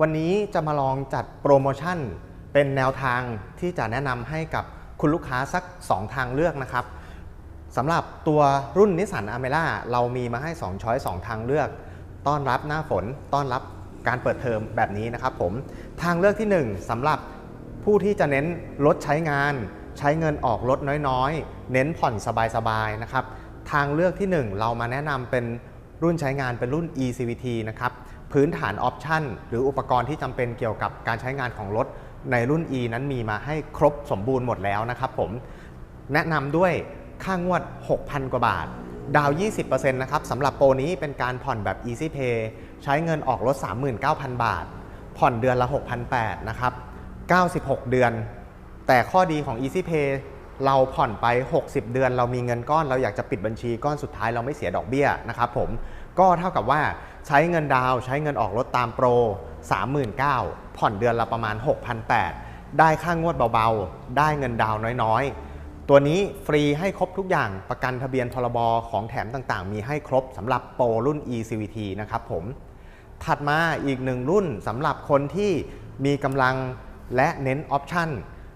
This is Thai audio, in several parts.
วันนี้จะมาลองจัดโปรโมชั่น เป็นแนวทางที่จะแนะนำให้กับคุณลูกค้าสัก 2 ทางเลือกนะครับสำหรับตัวรุ่นนิสสันอเมร่าเรามีมาให้ 2 ช้อย 2 ทางเลือก ต้อนรับหน้าฝน ต้อนรับการเปิดเทอมแบบนี้นะครับผม ทางเลือกที่ 1สำหรับผู้ที่จะเน้นลดใช้งาน ใช้เงินออกลดน้อยๆ เน้นผ่อนสบายๆนะครับ ทางเลือกที่ 1 เรามาแนะนำเป็นรุ่นใช้งานเป็นรุ่น eCVT นะครับ พื้นฐานออปชันหรืออุปกรณ์ที่จำเป็นเกี่ยวกับการใช้งานของรถในรุ่น E นั้นมีมาให้ครบสมบูรณ์หมดแล้วนะครับผม แนะนำด้วยค่างวด 6,000 กว่าบาท ดาว 20%นะครับสำหรับโปรนี้เป็นการผ่อนแบบ Easy Pay ใช้เงินออกรถ 39,000 บาท ผ่อนเดือนละ 6,800 นะครับ 96 เดือน แต่ข้อดีของ Easy Pay เราผ่อนไป 60 เดือน เรามีเงินก้อน เราอยากจะปิดบัญชีก้อนสุดท้ายเราไม่เสียดอกเบี้ยนะครับผมก็เท่ากับว่าใช้เงินดาวใช้เงินออกรถตามโปร 39,000 ผ่อนเดือนละประมาณ 6,800 ได้ค่างวดเบาๆ ได้เงินดาวน้อยๆ ตัวนี้ฟรีให้ครบทุกอย่างประกันทะเบียนพรบของแถมต่างๆ มีให้ครบสำหรับโปรรุ่น eCVT นะครับผมถัดมาอีกหนึ่งรุ่นสำหรับคนที่มีกำลังและเน้นออปชัน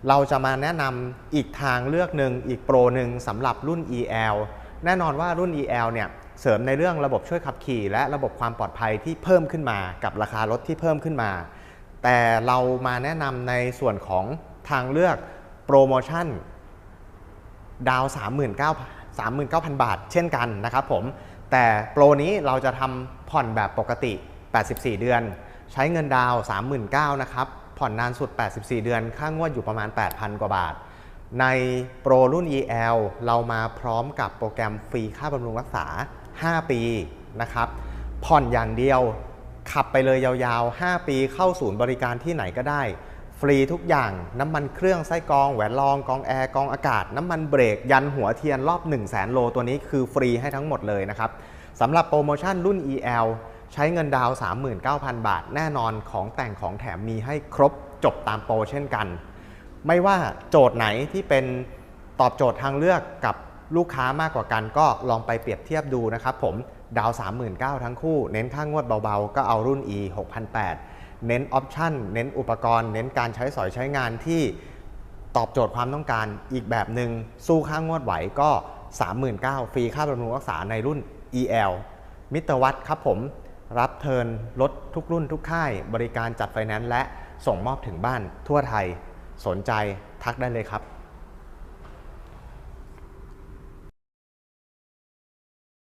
เราจะมาแนะนำอีกทางเลือกหนึ่งอีกโปรหนึ่งสำหรับรุ่น EL แน่นอนว่ารุ่น EL เนี่ยเสริมในเรื่องระบบช่วยขับขี่ และระบบความปลอดภัยที่เพิ่มขึ้นมา กับราคารถที่เพิ่มขึ้นมา แต่เรามาแนะนำในส่วนของทางเลือกโปรโมชั่น ดาว 39,000 39,000 บาท เช่นกันนะครับผม แต่โปรนี้เราจะทำผ่อนแบบปกติ 84 เดือน ใช้เงินดาว 39,000นะครับ ผ่อนนานสุด 84 เดือน ค่างวดอยู่ประมาณ 8,000 กว่าบาท ในโปรรุ่น EL เรามาพร้อมกับโปรแกรมฟรีค่าบำรุงรักษา 5 ปีนะครับ ผ่อนอย่างเดียวขับไปเลยยาวๆ 5 ปีเข้าศูนย์บริการที่ไหนก็ได้ ฟรีทุกอย่างน้ำมันเครื่องไส้กรอง แหวนรองกองแอร์กองอากาศ น้ำมันเบรก ยันหัวเทียนรอบ 1 0 0 0 0แสนโลตัวนี้คือฟรีให้ทั้งหมดเลยนะครับสำหรับโปรโมชั่นรุ่น EL ใช้เงินดาวน์39,000 บาท แน่นอนของแต่งของแถมมีให้ครบจบตามโปรเช่นกัน ไม่ว่าโจทย์ไหนที่เป็นตอบโจทย์ทางเลือกกับลูกค้ามากกว่ากันก็ลองไปเปรียบเทียบดูนะครับผมดาว 39,000 ทั้งคู่ เน้นค่างวดเบาๆ ก็เอารุ่น E 6,800 เน้นออปชั่น เน้นอุปกรณ์ เน้นการใช้สอยใช้งานที่ตอบโจทย์ความต้องการอีกแบบหนึง่งสู้ค่างวดไหวก็ 39,000 ฟรีค่าบำรุงรักษาในรุ่น EL มิตรวัตครับผม รับเทิร์นรถทุกรุ่นทุกค่าย บริการจัดไฟแนนซ์และส่งมอบถึงบ้านทั่วไทย สนใจทักได้เลยครับ